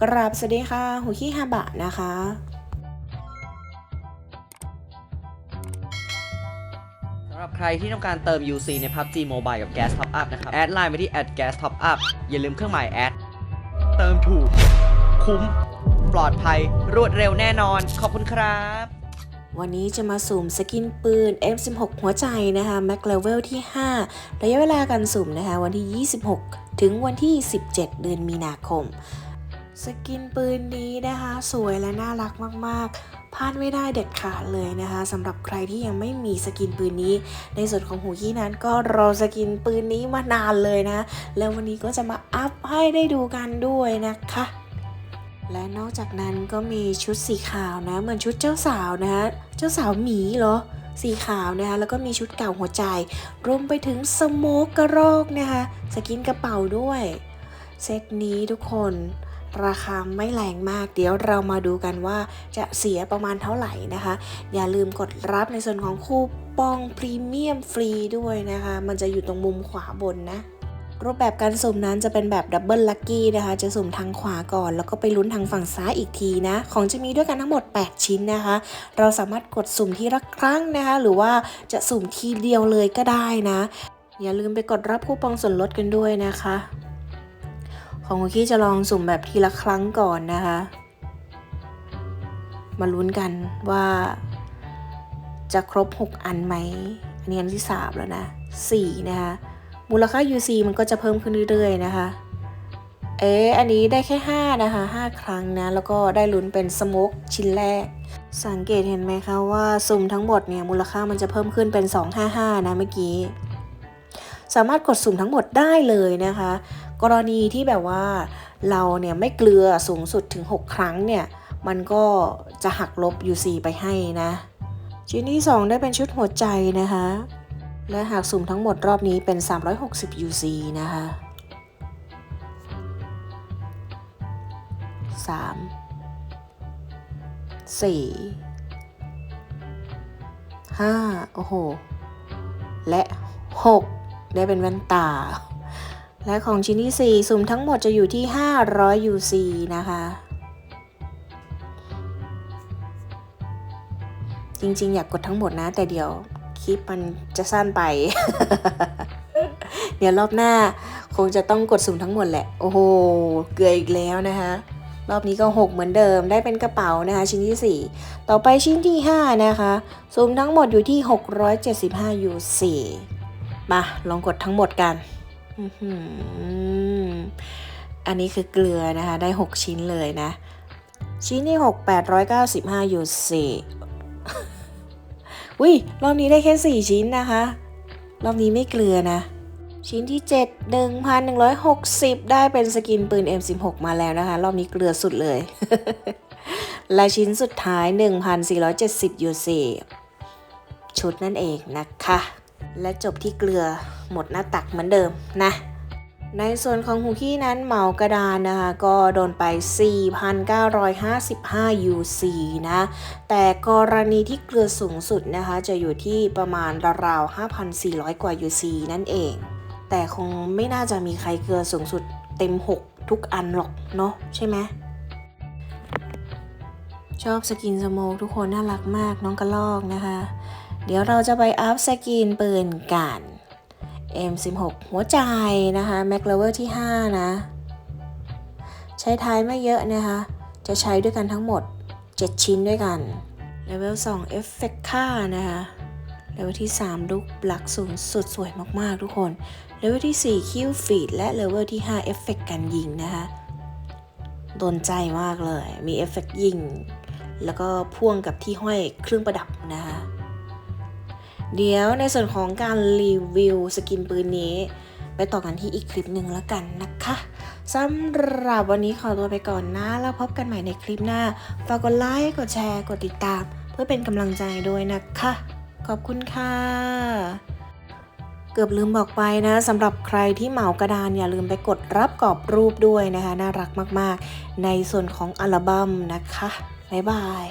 กราบสวัสดีค่ะหูขี้ฮาบะนะคะสำหรับใครที่ต้องการเติม UC ใน PUBG Mobile กับ Gas Top Up นะครับ แอดไลน์ไปที่ @gas top up อย่าลืมเครื่องหมายแอด เติมถูก คุ้ม ปลอดภัย รวดเร็วแน่นอน ขอบคุณครับ วันนี้จะมาสุ่มสกินปืน M16 หัวใจนะคะ Mac Level ที่ 5 ระยะเวลาการสุ่มนะคะ วันที่ 26 ถึงวันที่ 17 เดือนมีนาคม สกินปืนนี้นะคะ สวยและน่ารักมากๆพลาดไม่ได้เด็ดขาดเลยนะคะสำหรับใครที่ยังไม่มีสกินปืนนี้ ในส่วนของหูยี่นั้นก็รอสกินปืนนี้มานานเลยนะ แล้ววันนี้ก็จะมาอัพให้ได้ดูกันด้วยนะคะและนอกจากนั้นก็มีชุดสีขาวนะ เหมือนชุดเจ้าสาวนะเจ้าสาวหมีเหรอ สีขาวนะคะแล้วก็มีชุดเก่าหัวใจรวมไปถึงสโมกกระรอกนะคะสกินกระเป๋าด้วย เซตนี้ทุกคน ราคาไม่แรงมาก เดี๋ยวเรามาดูกันว่าจะเสียประมาณเท่าไหร่นะคะ อย่าลืมกดรับในส่วนของคูปองพรีเมียมฟรีด้วยนะคะ มันจะอยู่ตรงมุมขวาบนนะรูปแบบการสุ่มนั้นจะเป็นแบบดับเบิลลัคกี้นะคะ จะสุ่มทางขวาก่อน แล้วก็ไปลุ้นทางฝั่งซ้ายอีกทีนะ ของจะมีด้วยกันทั้งหมด 8 ชิ้นนะคะ เราสามารถกดสุ่มทีละครั้งนะคะ หรือว่าจะสุ่มทีเดียวเลยก็ได้นะ อย่าลืมไปกดรับคูปองส่วนลดกันด้วยนะคะ ของคุกกี้จะลองสุ่มแบบทีละครั้งก่อนนะคะ มาลุ้นกันว่า จะครบ 6 อันไหม อันนี้อันที่ 3 แล้วนะ4นะคะ มูลค่า UC มันก็จะเพิ่มขึ้นเรื่อยๆนะคะ เอ๊ะอันนี้ได้แค่ 5 นะคะ 5 ครั้งนะ แล้วก็ได้ลุ้นเป็นสโมกชิ้นแรก สังเกตเห็นไหมคะว่าสุ่มทั้งหมดเนี่ยมูลค่ามันจะเพิ่มขึ้นเป็น 255 นะเมื่อกี้ สามารถกดสุ่มทั้งหมดได้เลยนะคะ กรณีที่แบบว่าเราเนี่ยไม่เกลือสูงสุดถึง 6 ครั้งเนี่ยมันก็จะหักลบ UC ไปให้นะ ชิ้นที่ 2 ได้เป็นชุดหัวใจนะคะ และหากสุ่มทั้งหมดรอบนี้เป็น 360 UC นะคะ 3 4 5 โอ้โห และ 6 ได้เป็นแว่นตา และของชิ้นที่ 4 สุ่มทั้งหมดจะอยู่ที่ 500 UC นะคะ จริงๆ อยากกดทั้งหมดนะ แต่เดี๋ยวคลิปมันจะสั้นไป เดี๋ยวรอบหน้าคงจะต้องกดสุ่มทั้งหมดแหละ โอ้โห เกลืออีกแล้วนะคะ รอบนี้ก็ 6 เหมือนเดิม ได้เป็นกระเป๋านะคะ ชิ้นที่ 4 ต่อไปชิ้นที่ 5 นะคะ สุ่มทั้งหมดอยู่ที่ 675 UC มาลองกดทั้งหมดกัน อันนี้คือเกลือนะคะ ได้ 6 ชิ้นเลยนะ ชิ้นที่6 895 UC อุ้ยรอบนี้ได้แค่ 4 ชิ้นนะคะ รอบนี้ไม่เกลือนะ ชิ้นที่ 7 1,160 ได้เป็นสกินปืน M16 มาแล้วนะคะ รอบนี้เกลือสุดเลย และชิ้นสุดท้าย 1,470 UC ชุดนั่นเองนะคะ และจบที่เกลือ หมดหน้าตักเหมือนเดิมนะ ในส่วนของฮูกี้นั้นเหมากระดานนะคะ ก็โดนไป 4,955 UC นะ แต่กรณีที่เกลือสูงสุดนะคะ จะอยู่ที่ประมาณราวๆ5,400 กว่า UC นั่นเอง แต่คงไม่น่าจะมีใครเกลือสูงสุดเต็ม 6 ทุกอันหรอกเนาะใช่ไหมชอบสกินสโมกทุกคนน่ารักมากน้องกระลอกนะคะ เดี๋ยวเราจะไปอัพสกินปืนกัน M16 หัวใจนะคะ Mac Lover ที่ 5 นะ ใช้ท้ายไม่เยอะนะคะ จะใช้ด้วยกันทั้งหมด 7 ชิ้นด้วยกัน Level 2 Effect ค่านะคะ Level ที่ 3ลุกบลักสูงสุดสวยมากๆทุกคน Level ที่ 4 คิวฟีดและ Level ที่5 Effect การยิงนะคะโดนใจมากเลย มีเอฟเฟกต์ยิง แล้วก็พ่วงกับที่ห้อยเครื่องประดับนะคะ เดี๋ยวในส่วนของการรีวิวสกินปืนนี้ ไปต่อกันที่อีกคลิปหนึ่งแล้วกันนะคะสำหรับวันนี้ขอตัวไปก่อนนะ แล้วพบกันใหม่ในคลิปหน้า ฝากกดไลค์ กดแชร์ กดติดตาม เพื่อเป็นกำลังใจด้วยนะคะ ขอบคุณค่ะเกือบลืมบอกไปนะสำหรับใครที่เหมากระดานอย่าลืมไปกดรับกรอบรูปด้วยนะคะ น่ารักมาก ๆ ในส่วนของอัลบั้มนะคะ บ๊ายบาย